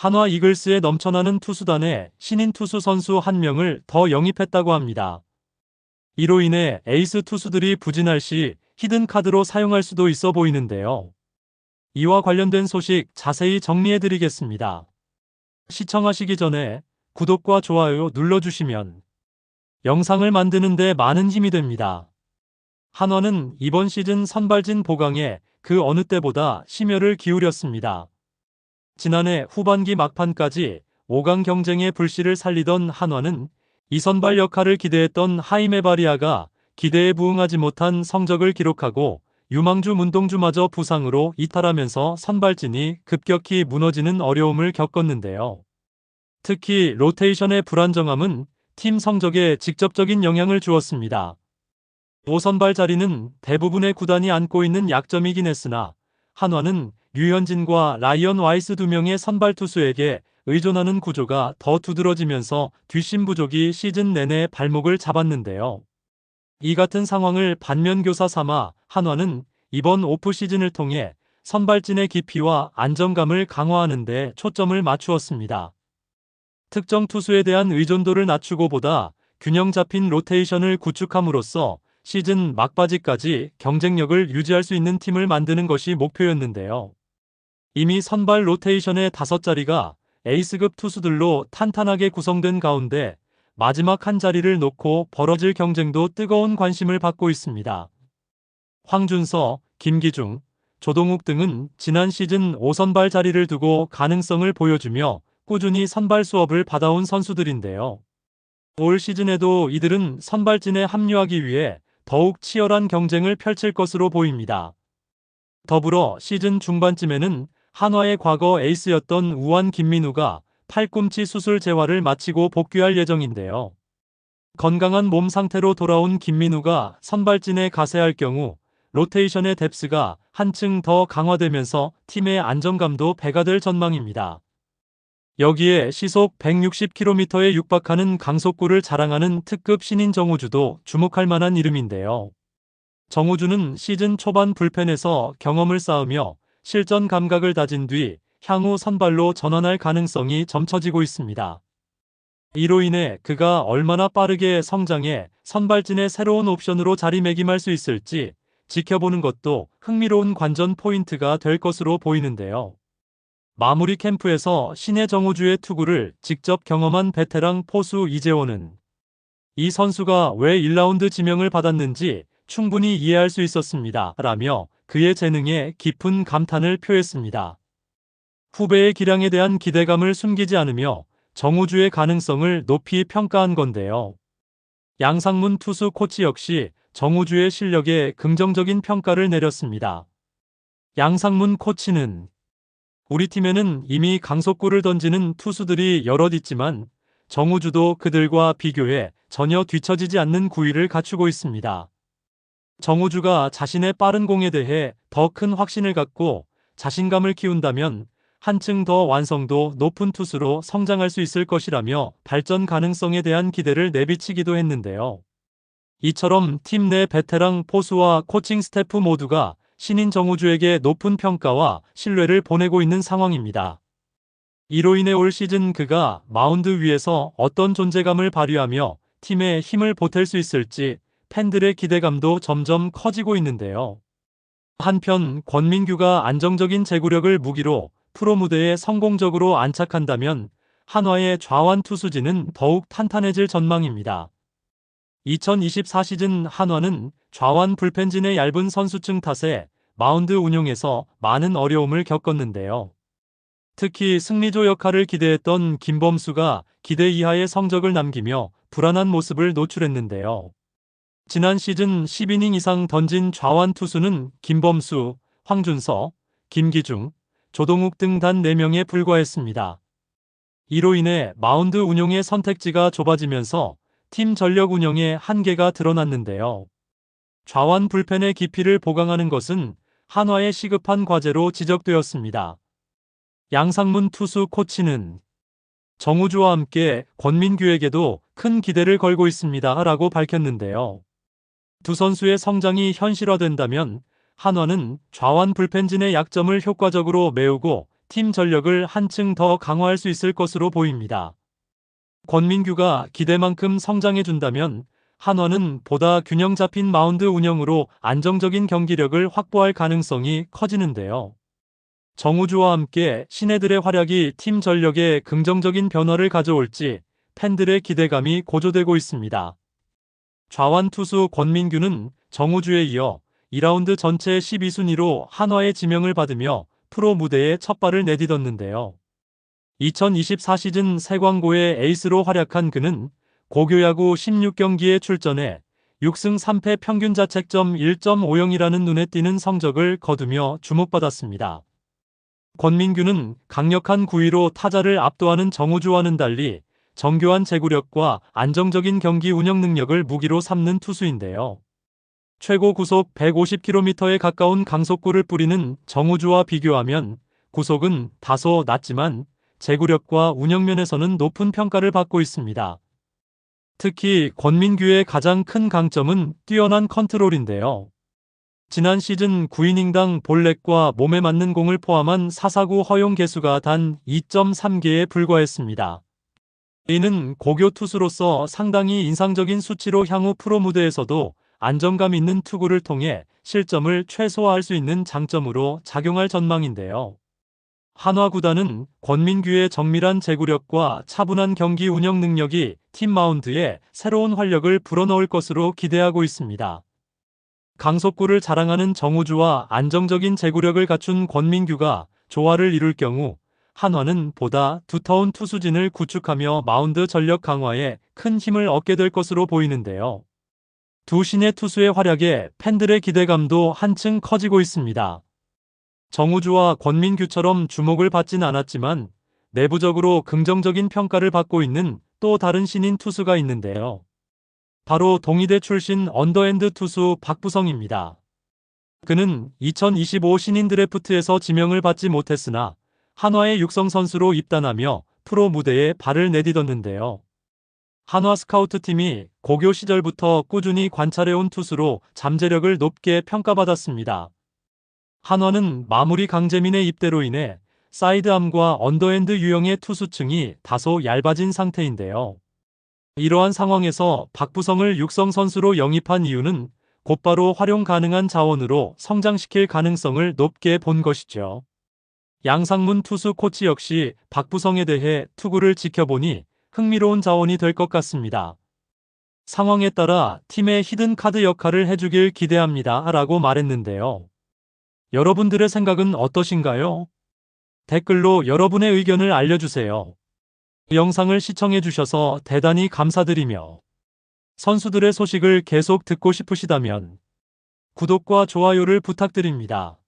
한화 이글스의 넘쳐나는 투수단에 신인 투수 선수 한 명을 더 영입했다고 합니다. 이로 인해 에이스 투수들이 부진할 시 히든 카드로 사용할 수도 있어 보이는데요. 이와 관련된 소식 자세히 정리해 드리겠습니다. 시청하시기 전에 구독과 좋아요 눌러주시면 영상을 만드는데 많은 힘이 됩니다. 한화는 이번 시즌 선발진 보강에 그 어느 때보다 심혈을 기울였습니다. 지난해 후반기 막판까지 5강 경쟁의 불씨를 살리던 한화는 이 선발 역할을 기대했던 하이메 바리아가 기대에 부응하지 못한 성적을 기록하고 유망주 문동주마저 부상으로 이탈하면서 선발진이 급격히 무너지는 어려움을 겪었는데요. 특히 로테이션의 불안정함은 팀 성적에 직접적인 영향을 주었습니다. 5선발 자리는 대부분의 구단이 안고 있는 약점이긴 했으나 한화는 류현진과 라이언 와이스 두 명의 선발 투수에게 의존하는 구조가 더 두드러지면서 뒷심 부족이 시즌 내내 발목을 잡았는데요. 이 같은 상황을 반면교사 삼아 한화는 이번 오프 시즌을 통해 선발진의 깊이와 안정감을 강화하는 데 초점을 맞추었습니다. 특정 투수에 대한 의존도를 낮추고 보다 균형 잡힌 로테이션을 구축함으로써 시즌 막바지까지 경쟁력을 유지할 수 있는 팀을 만드는 것이 목표였는데요. 이미 선발 로테이션의 다섯 자리가 에이스급 투수들로 탄탄하게 구성된 가운데 마지막 한 자리를 놓고 벌어질 경쟁도 뜨거운 관심을 받고 있습니다. 황준서, 김기중, 조동욱 등은 지난 시즌 5선발 자리를 두고 가능성을 보여주며 꾸준히 선발 수업을 받아온 선수들인데요. 올 시즌에도 이들은 선발진에 합류하기 위해 더욱 치열한 경쟁을 펼칠 것으로 보입니다. 더불어 시즌 중반쯤에는 한화의 과거 에이스였던 우한 김민우가 팔꿈치 수술 재활을 마치고 복귀할 예정인데요. 건강한 몸 상태로 돌아온 김민우가 선발진에 가세할 경우 로테이션의 뎁스가 한층 더 강화되면서 팀의 안정감도 배가 될 전망입니다. 여기에 시속 160km에 육박하는 강속구를 자랑하는 특급 신인 정우주도 주목할 만한 이름인데요. 정우주는 시즌 초반 불펜에서 경험을 쌓으며 실전 감각을 다진 뒤 향후 선발로 전환할 가능성이 점쳐지고 있습니다. 이로 인해 그가 얼마나 빠르게 성장해 선발진의 새로운 옵션으로 자리매김할 수 있을지 지켜보는 것도 흥미로운 관전 포인트가 될 것으로 보이는데요. 마무리 캠프에서 신의 정우주의 투구를 직접 경험한 베테랑 포수 이재원은 이 선수가 왜 1라운드 지명을 받았는지 충분히 이해할 수 있었습니다. 라며 그의 재능에 깊은 감탄을 표했습니다. 후배의 기량에 대한 기대감을 숨기지 않으며 정우주의 가능성을 높이 평가한 건데요. 양상문 투수 코치 역시 정우주의 실력에 긍정적인 평가를 내렸습니다. 양상문 코치는 우리 팀에는 이미 강속구를 던지는 투수들이 여럿 있지만 정우주도 그들과 비교해 전혀 뒤처지지 않는 구위를 갖추고 있습니다. 정우주가 자신의 빠른 공에 대해 더 큰 확신을 갖고 자신감을 키운다면 한층 더 완성도 높은 투수로 성장할 수 있을 것이라며 발전 가능성에 대한 기대를 내비치기도 했는데요. 이처럼 팀 내 베테랑 포수와 코칭 스태프 모두가 신인 정우주에게 높은 평가와 신뢰를 보내고 있는 상황입니다. 이로 인해 올 시즌 그가 마운드 위에서 어떤 존재감을 발휘하며 팀에 힘을 보탤 수 있을지 팬들의 기대감도 점점 커지고 있는데요. 한편 권민규가 안정적인 제구력을 무기로 프로 무대에 성공적으로 안착한다면 한화의 좌완 투수진은 더욱 탄탄해질 전망입니다. 2024 시즌 한화는 좌완 불펜진의 얇은 선수층 탓에 마운드 운용에서 많은 어려움을 겪었는데요. 특히 승리조 역할을 기대했던 김범수가 기대 이하의 성적을 남기며 불안한 모습을 노출했는데요. 지난 시즌 10이닝 이상 던진 좌완 투수는 김범수, 황준서, 김기중, 조동욱 등 단 4명에 불과했습니다. 이로 인해 마운드 운용의 선택지가 좁아지면서 팀 전력 운영의 한계가 드러났는데요. 좌완 불펜의 깊이를 보강하는 것은 한화의 시급한 과제로 지적되었습니다. 양상문 투수 코치는 정우주와 함께 권민규에게도 큰 기대를 걸고 있습니다. 라고 밝혔는데요. 두 선수의 성장이 현실화된다면 한화는 좌완 불펜진의 약점을 효과적으로 메우고 팀 전력을 한층 더 강화할 수 있을 것으로 보입니다. 권민규가 기대만큼 성장해준다면 한화는 보다 균형 잡힌 마운드 운영으로 안정적인 경기력을 확보할 가능성이 커지는데요. 정우주와 함께 신예들의 활약이 팀 전력에 긍정적인 변화를 가져올지 팬들의 기대감이 고조되고 있습니다. 좌완 투수 권민규는 정우주에 이어 2라운드 전체 12순위로 한화의 지명을 받으며 프로 무대에 첫 발을 내딛었는데요. 2024 시즌 세광고의 에이스로 활약한 그는 고교야구 16경기에 출전해 6승 3패 평균 자책점 1.50이라는 눈에 띄는 성적을 거두며 주목받았습니다. 권민규는 강력한 구위로 타자를 압도하는 정우주와는 달리 정교한 제구력과 안정적인 경기 운영 능력을 무기로 삼는 투수인데요. 최고 구속 150km에 가까운 강속구를 뿌리는 정우주와 비교하면 구속은 다소 낮지만 제구력과 운영면에서는 높은 평가를 받고 있습니다. 특히 권민규의 가장 큰 강점은 뛰어난 컨트롤인데요. 지난 시즌 9이닝당 볼넷과 몸에 맞는 공을 포함한 사사구 허용 개수가 단 2.3개에 불과했습니다. 이는 고교 투수로서 상당히 인상적인 수치로 향후 프로 무대에서도 안정감 있는 투구를 통해 실점을 최소화할 수 있는 장점으로 작용할 전망인데요. 한화 구단은 권민규의 정밀한 제구력과 차분한 경기 운영 능력이 팀 마운드에 새로운 활력을 불어넣을 것으로 기대하고 있습니다. 강속구를 자랑하는 정우주와 안정적인 제구력을 갖춘 권민규가 조화를 이룰 경우 한화는 보다 두터운 투수진을 구축하며 마운드 전력 강화에 큰 힘을 얻게 될 것으로 보이는데요. 두 신의 투수의 활약에 팬들의 기대감도 한층 커지고 있습니다. 정우주와 권민규처럼 주목을 받진 않았지만 내부적으로 긍정적인 평가를 받고 있는 또 다른 신인 투수가 있는데요. 바로 동의대 출신 언더핸드 투수 박부성입니다. 그는 2025 신인 드래프트에서 지명을 받지 못했으나 한화의 육성 선수로 입단하며 프로 무대에 발을 내딛었는데요. 한화 스카우트 팀이 고교 시절부터 꾸준히 관찰해온 투수로 잠재력을 높게 평가받았습니다. 한화는 마무리 강재민의 입대로 인해 사이드암과 언더핸드 유형의 투수층이 다소 얇아진 상태인데요. 이러한 상황에서 박부성을 육성 선수로 영입한 이유는 곧바로 활용 가능한 자원으로 성장시킬 가능성을 높게 본 것이죠. 양상문 투수 코치 역시 박부성에 대해 투구를 지켜보니 흥미로운 자원이 될 것 같습니다. 상황에 따라 팀의 히든 카드 역할을 해주길 기대합니다. 라고 말했는데요. 여러분들의 생각은 어떠신가요? 댓글로 여러분의 의견을 알려주세요. 영상을 시청해주셔서 대단히 감사드리며 선수들의 소식을 계속 듣고 싶으시다면 구독과 좋아요를 부탁드립니다.